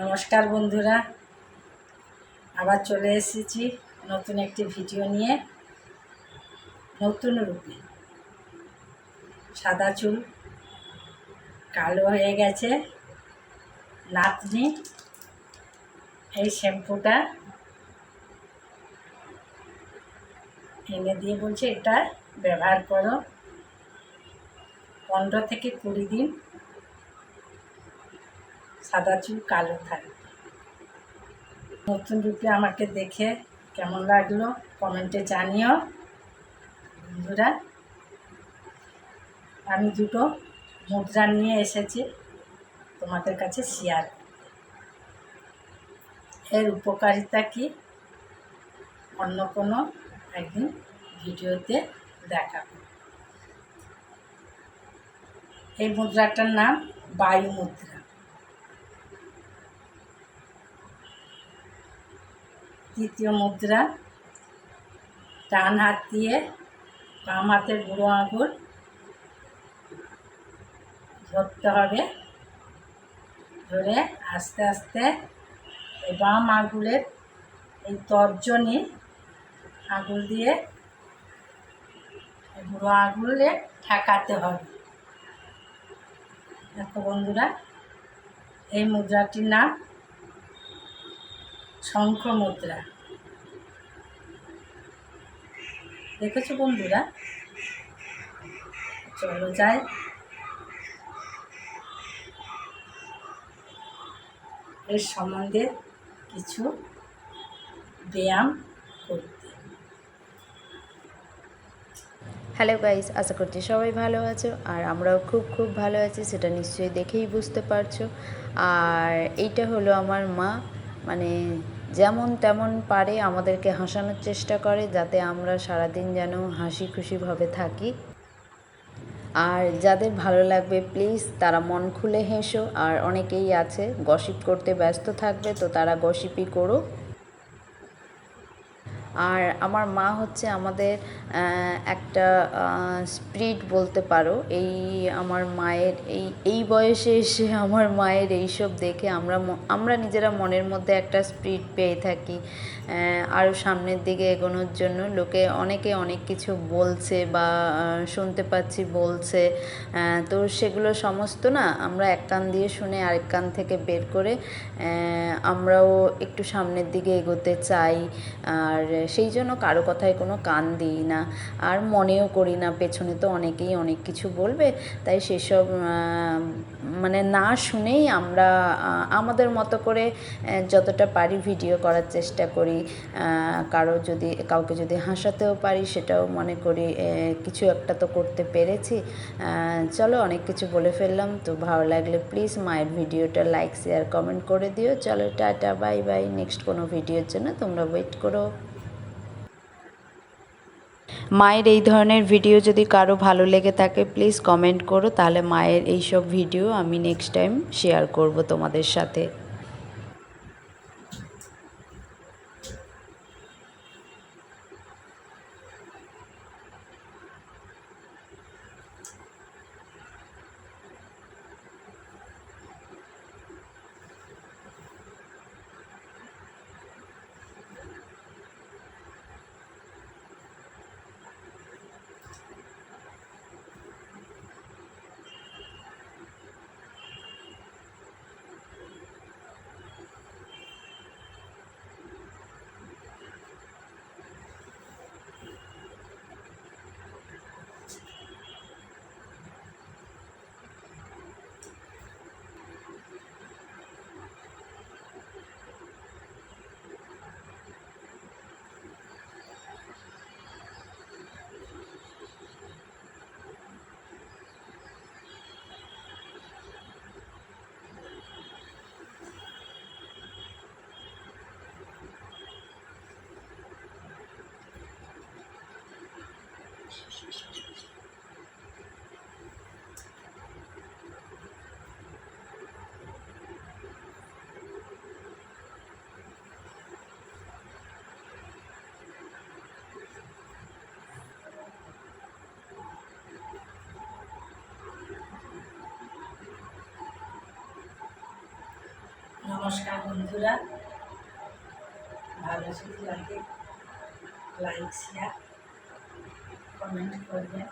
নমস্কার বন্ধুরা। আবার চলে এসেছি নতুন একটি ভিডিও নিয়ে। নতুন রূপে। সাদা চুল, কালো হয়ে গেছে। নাতনি, এই শ্যাম্পুটা এনে দিয়ে বলছে, এটা ব্যবহার করো। পনেরো থেকে কুড়ি দিন সাদা চুল, কালো থাকে নতুন রূপে আমাকে দেখে কেমন লাগল কমেন্টে জানিও। বন্ধুরা, আমি দুটো মুদ্রা নিয়ে এসেছি তোমাদের কাছে শেয়ার এর উপকারিতা কি? অন্য কোনো একদিন ভিডিওতে দেখাবো। এই মুদ্রাটার নাম বায়ু মুদ্রা তৃতীয় মুদ্রা, ডান হাত দিয়ে বাম হাতের বুড়ো আঙুল ধরতে হবে। ধরে আস্তে আস্তে বাম আঙুলের এই তর্জনী আঙুল দিয়ে বুড়ো আঙুলে ঠেকাতে হবে। দেখো বন্ধুরা, এই মুদ্রাটির নাম শঙ্খ মুদ্রা। দেখেছ বন্ধুরা? চলো যাই। এর সম্বন্ধে কিছু ব্যায়াম করতে। হ্যালো গাইস আশা করছি সবাই ভালো আছো, আর আমরাও খুব খুব ভালো আছি, সেটা নিশ্চয়ই দেখেই বুঝতে পারছ। আর এইটা হলো আমার মা মানে যেমন তেমন পারে আমাদেরকে হাসানোর চেষ্টা করে যাতে আমরা সারাদিন যেন হাসি খুশিভাবে থাকি। আর যাদের ভালো লাগবে প্লিজ তারা মন খুলে হেসো। আর অনেকেই আছে গসিপ করতে ব্যস্ত থাকবে, তো তারা গসিপই করো আর আমার মা হচ্ছে আমাদের একটা স্পিরিট বলতে পারো। এই আমার মায়ের, এই এই বয়সে এসে আমার মায়ের এইসব দেখে আমরা আমরা নিজেরা মনের মধ্যে একটা স্পিরিট পেয়ে থাকি আরও সামনের দিকে এগোনোর জন্য। লোকে অনেকে অনেক কিছু বলছে বা শুনতে পাচ্ছি বলছে তো সেগুলো সমস্ত না আমরা এক কান দিয়ে শুনে আরেক কান থেকে বের করে আমরাও একটু সামনের দিকে এগোতে চাই। আর সেই জন্য কারও কথায় কোনো কান দিই না। আর মনেও করি না, পেছনে তো অনেকেই অনেক কিছু বলবে, তাই সেসব মানে না শুনেই আমরা আমাদের মতো করে যতটা পারি ভিডিও করার চেষ্টা করি। কারও যদি, কাউকে যদি হাসাতেও পারি, সেটাও মনে করি কিছু একটা তো করতে পেরেছি। চলো অনেক কিছু বলে ফেললাম, তো ভালো লাগলে প্লিজ মায়ের ভিডিওটা লাইক শেয়ার কমেন্ট করে দিও। চলো টাটা বাই বাই নেক্সট কোনো ভিডিওর জন্য তোমরা ওয়েট করো। মায়ের এই ধরনের ভিডিও যদি কারও ভালো লেগে থাকে প্লিজ কমেন্ট করো, তাহলে মায়ের এইসব ভিডিও আমি নেক্সট টাইম শেয়ার করব তোমাদের সাথে। নমস্কার বন্ধুরা। ভালো আছি? লাইক শেয়ার কমেন্ট করবেন